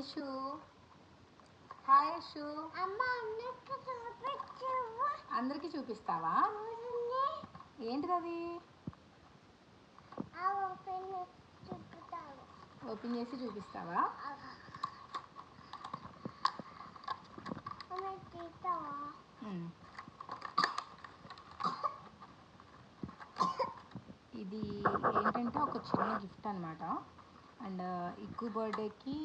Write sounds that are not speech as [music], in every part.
Yashu hi Yashu అందరికీ చూపిస్తావా ఏంటిది ఓపెన్ చేసి చూపిస్తావా. ఇది ఏంటంటే ఒక చిన్న గిఫ్ట్ అనమాట అండ్ ఇక్కు బర్త్డేకి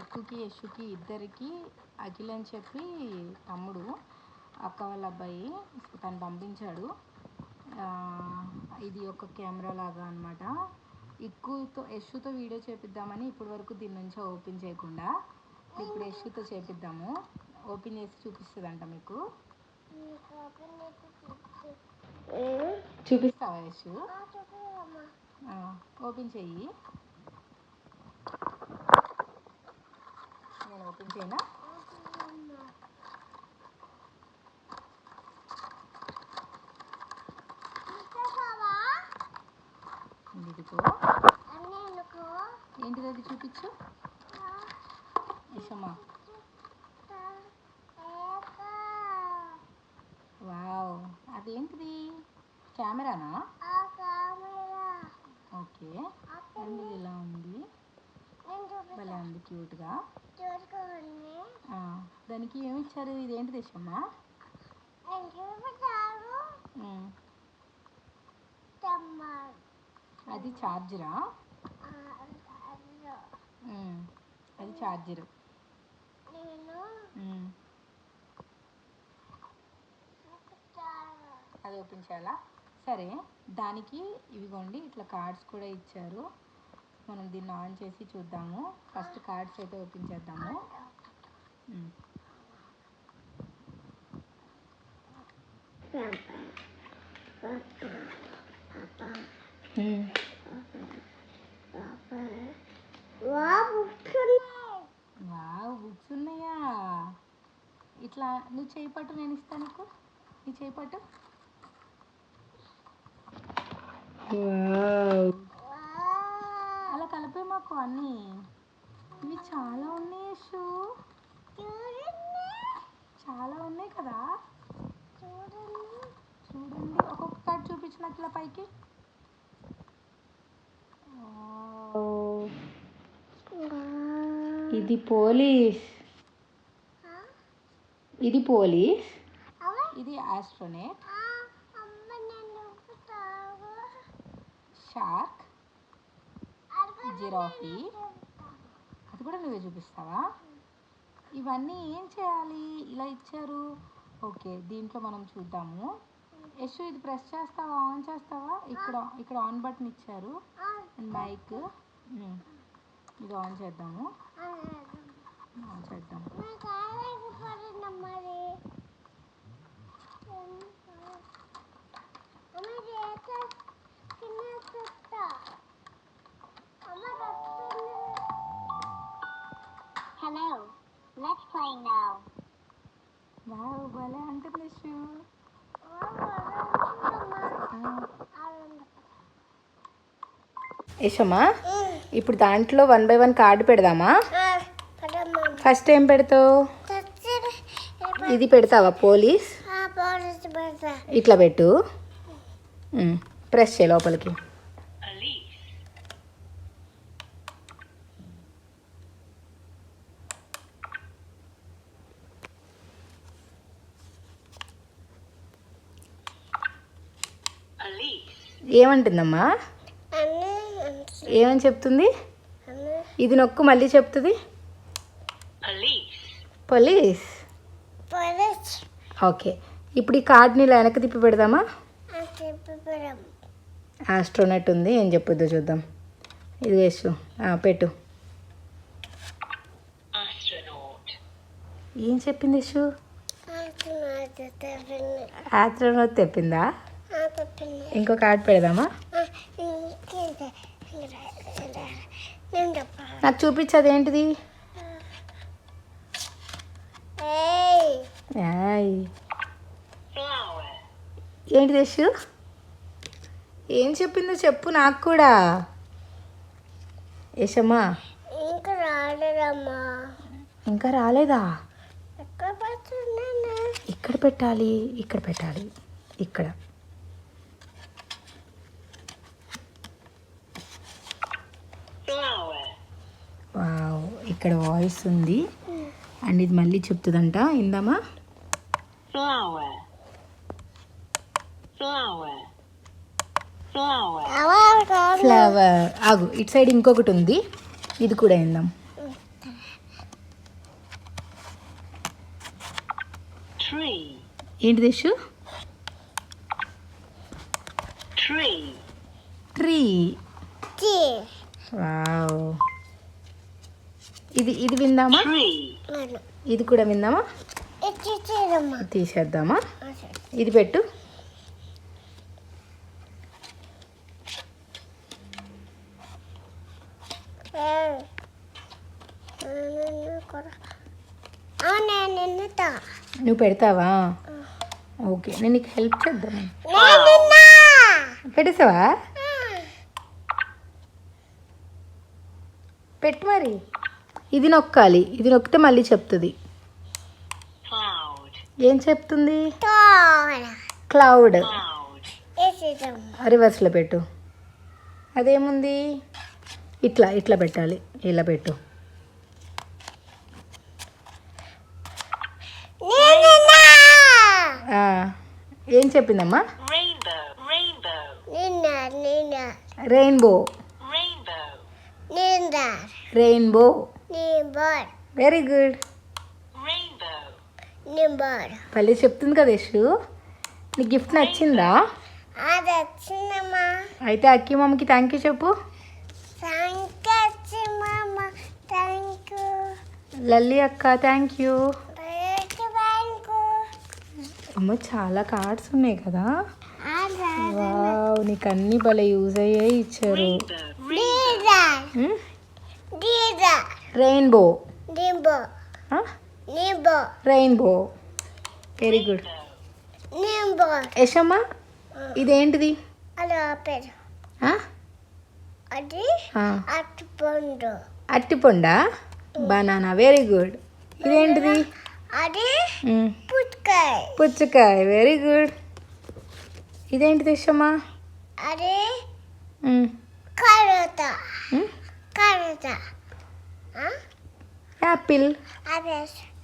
ఇక్కుకి యశుకి ఇద్దరికి అఖిల్ అని చెప్పి తమ్ముడు అక్క వాళ్ళ అబ్బాయి తను పంపించాడు. ఇది ఒక కెమెరా లాగా అనమాట ఇక్కుతో యశుతో వీడియో చేపిద్దామని ఇప్పటి వరకు దీని నుంచి ఓపెన్ చేయకుండా ఇప్పుడు యశుతో చేపిద్దాము. ఓపెన్ చేసి చూపిస్తుందంట మీకు. చూపిస్తావా యశు? ఓపెన్ చెయ్యి. నేను ఓపెన్ చేయనా? ఇదిగో. ఏంటిది అది చూపించు. యశమ్మ వావ్. అదేంటిది? కెమెరానా? ఓకే అండ్ ఇది ఇలా ఉంది నేను భలే చూపిస్తా ఉంది క్యూట్గా. దానికి ఏమి ఇచ్చారు? ఇది ఏంటిది యశమ్మ నేను చూపిస్తాను ఉమ్, తెమ్మారు అది ఛార్జరా ఉమ్, అది ఛార్జరు చూపిస్తాను అది ఓపెన్ చేయాలా? సరే దానికి ఇవిగోండి ఇట్లా కార్డ్స్ కూడా ఇచ్చారు. మనం దీన్ని ఆన్ చేసి చూద్దాము. ఫస్ట్ కార్డ్స్ అయితే ఓపెన్ చేద్దాము. వావ్ బుక్స్ ఉన్నాయా? ఇట్లా నువ్వు చేపట్టు నేను ఇస్తాను నీకు. నీ చేపట్టు Wow. వావ్. మాకు అన్నీ. ఇవి చాలా ఉన్నాయి షూ చాలా ఉన్నాయి కదా? చూడండి. చూడండి ఒక్కొక్క కార్డ్ చూపించు నాకు ఇలా పైకి. ఇది పోలీస్. ఇది పోలీస్. ఇది ఆస్ట్రోనేట్. షార్క్. జిరాఫీ అది కూడా నువ్వే చూపిస్తావా? ఇవన్నీ ఏం చేయాలి? ఇలా ఇచ్చారు. ఓకే దీంట్లో మనం చూద్దాము. యశు ఇది ప్రెస్ చేస్తావా? ఆన్ చేస్తావా? ఇక్కడ ఇక్కడ ఆన్ బటన్ ఇచ్చారు. And mike. ఇది ఆన్ చేద్దాము. ఆన్ చేద్దాము. వావ్ భలే అంటుంది యశు యశమ్మా ఇప్పుడు దాంట్లో వన్ బై వన్ కార్డు పెడదామా? ఫస్ట్ ఏం పెడతావు? ఇది పెడతావా పోలీస్? పోలీస్ పెడతా. ఇట్లా పెట్టు. ప్రెస్ చేయి లోపలికి. ఏమంటుందమ్మా? ఏమని చెప్తుంది? ఇది నొక్కు మళ్ళీ చెప్తుంది? పోలీస్. ఓకే. ఇప్పుడు ఈ కార్డ్ని ఇలా వెనక్కి తిప్పి పెడదామా? ఆస్ట్రోనట్ ఉంది ఏం చెప్పొద్దో చూద్దాం. ఇది వేసు పెట్టు. ఏం చెప్పింది యశు ఆస్ట్రోనట్ తెప్పిందా? ఇంకో కార్డ్ పెడదామా? నాకు చూపించదు ఏంటిది. ఏంటిది యశు ఏం చెప్పిందో చెప్పు నాకు కూడా. యశమ్మా ఇంకా రాలేదమ్మా. ఇంకా రాలేదా? ఇక్కడ పెట్టాలి ఇక్కడ పెట్టాలి ఇక్కడ వావ్ ఇక్కడ వాయిస్ ఉంది. అండ్ ఇది మళ్ళీ చెప్తుందంట. ఇందామా ఫ్లవర్ ఆగు ఇటు సైడ్ ఇంకొకటి ఉంది. ఇది కూడా ఇందాం ఏంటి దిషు tree, ట్రీ టీ వావ్ ఇది ఇది విందామా? ఇది కూడా విందామా? తీసేద్దామా? ఇది పెట్టు. నువ్వు పెడతావా? ఓకే నేను నీకు హెల్ప్ చేద్దామా నిన్నా పెట్టేసావా? పెట్టు మరి. ఇది నొక్కాలి. ఇది నొక్కితే మళ్ళీ చెప్తుంది. ఏం చెప్తుంది? క్లౌడ్ రివర్స్లో పెట్టు. అదేముంది? ఇట్లా ఇట్లా పెట్టాలి. ఇలా పెట్టు. ఏం చెప్పిందమ్మా? రెయిన్బో రెయిన్బో నీ బోర్ వెరీ గుడ్ rainbow, నీ బోర్ మళ్ళీ చెప్తుంది కదా యశు? నీ గిఫ్ట్ నచ్చిందా? అది వచ్చిందమ్మా అయితే అక్కి మమ్మకి థ్యాంక్ యూ చెప్పు. థ్యాంక్ యూ మామ. థ్యాంక్ యూ లల్లి అక్క థ్యాంక్ యూ అమ్మ చాలా కార్డ్స్ ఉన్నాయి కదా? వావ్ నీకు అన్ని భలే యూజ్ అయ్యాయి ఇచ్చారు. డీజా రెయిన్బో నింబో నింబో రెయిన్బో వెరీ గుడ్ నింబో యశమ్మ ఇదేంటిది? అలా పేరు? అది ఆ, అట్టు పండు అట్టిపండా బనానా వెరీ గుడ్ ఇదేంటిది? అది మ్, పుచ్చకాయ. పుచ్చకాయ. వెరీ గుడ్ ఇదేంటిది యశమ్మ అది కరోత. మ్, కరోత. యాపిల్.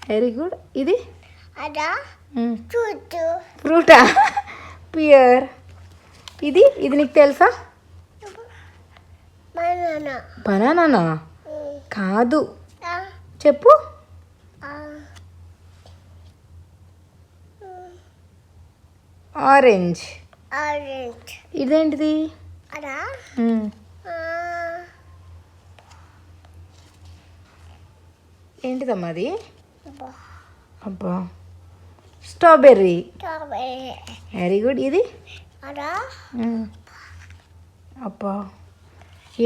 వెరీ గుడ్ ఇది? ఫ్రూటా. పియర్ ఇది? ఇది నీకు తెలుసా? బనానా. కాదు. చెప్పు. ఆరెంజ్ ఆరెంజ్ ఇదేంటిది? అదా మ్, ఆ, ఏంటిదమ్మా అది? అబ్బా. స్ట్రాబెర్రీ. వెరీ గుడ్ ఇది? అబ్బా.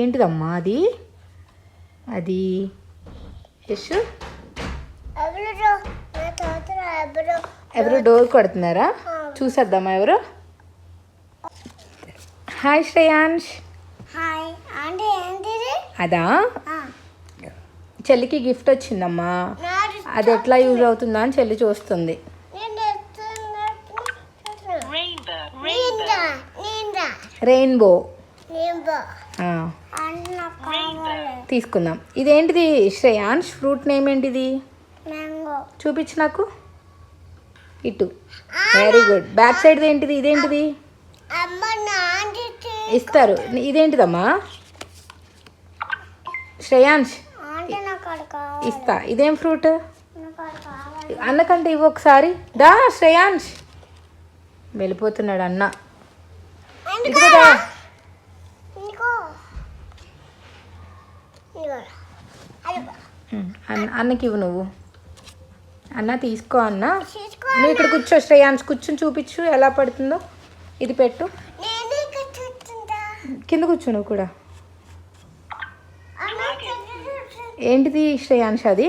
ఏంటిదమ్మా అది? అది యశ్? ఎవరు డోర్ కొడుతున్నారా? చూసేద్దామా ఎవరు? హాయ్ శ్రేయాంష్ హాయ్ అంటే అదా? చెల్లికి గిఫ్ట్ వచ్చిందమ్మా. అది ఎట్లా యూజ్ అవుతుందా అని చెల్లి చూస్తుంది. రెయిన్బో తీసుకుందాం. ఇదేంటిది? శ్రేయాంష్ ఫ్రూట్ నేమ్ ఏంటిది? చూపించు నాకు. ఇటు. వెరీ గుడ్ బ్యాక్ సైడ్ ఏంటిది ఇదేంటిది? అమ్మ నాది ఇస్తారు. ఇదేంటిదమ్మా? శ్రేయాంష్ అంటే నాకు అది కావాలి ఇస్తా. ఇదేం ఫ్రూట్? అన్నకంటే ఇవ్వు ఒకసారి. దా శ్రేయాంష్ వెళ్ళిపోతున్నాడు అన్న. అన్నకి ఇవ్వు నువ్వు. అన్న తీసుకో అన్న. నువ్వు ఇక్కడ కూర్చో శ్రేయాంష్ కూర్చొని చూపించు ఎలా పడుతుందో. ఇది పెట్టు. కింద కూర్చో నువ్వు కూడా అమ్మ ఇక్కడ చూస్తుంది ఏంటిది శ్రేయాంష్ అది?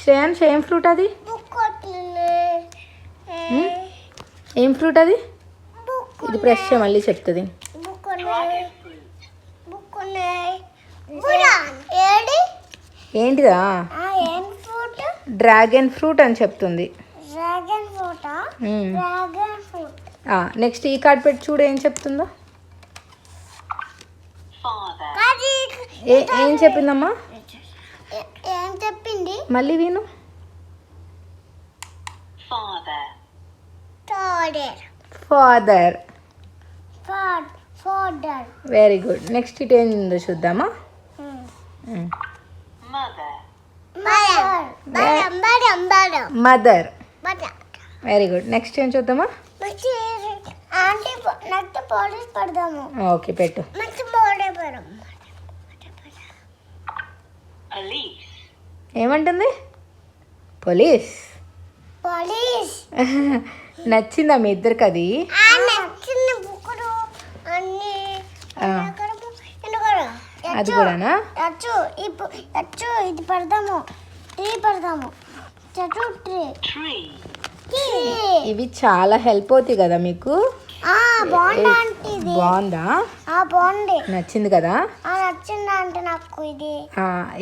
శ్రేయాంష్ ఏం ఫ్రూట్ అది? ఏం. ఫ్రూట్ అది? ఇది ఫ్రెష్ మళ్ళీ చెప్తుంది ఏంటిదా? డ్రాగన్ ఫ్రూట్ అని చెప్తుంది. నెక్స్ట్ ఈ కార్డ్ పెట్టి చూడు ఏం చెప్తుందో. ఏ ఏం చెప్పిందమ్మా? ఏ- చెప్పింది? మళ్ళీ విను. Father. Father very good. Next ఇటు ఏందో చూద్దామా? మదర్. Very good. నెక్స్ట్ ఏం చూద్దామా? ఓకే పెట్టు. ఏమంటుంది? పోలీస్. పోలీస్. [laughs] నచ్చిందా మీ ఇద్దరికి అది. అది కూడానా? అచ్చు ఇప్పుడు అచ్చు ఇది పడదాము. ట్రీ పడదాము. చెట్టు ట్రీ Tree. ఇవి చాలా హెల్ప్ అవుతాయి కదా మీకు? బాగుంది నచ్చింది కదా? ఆ నచ్చింది అంటే నాకు ఇది.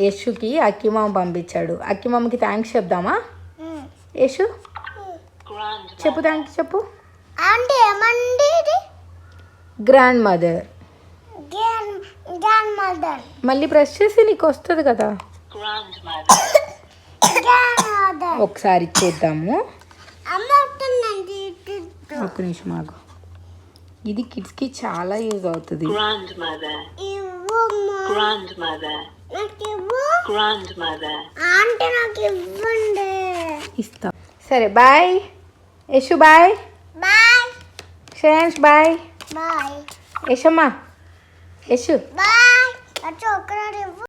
యశుకి అక్కిమామ పంపించాడు. అక్కిమామకి థ్యాంక్స్ చెప్దామా. యశు. చెప్పు థ్యాంక్స్ చెప్పు. ఆంటీ ఏమండి ఇది? గ్రాండ్ మదర్ గ్రాండ్ మదర్ మళ్ళీ ప్రెస్ చేసి నీకు వస్తుంది కదా? ఒకసారి చూద్దాము. అమ్మ. ఒక్క నిమిషం ఆగు. ఇది కిడ్స్కి చాలా యూజ్ అవుతుంది. ఇస్తా. సరే bye. Yashu bye. Bye. Shreyansh bye. Bye. Yashamma. Yashu. Bye. అచ్చు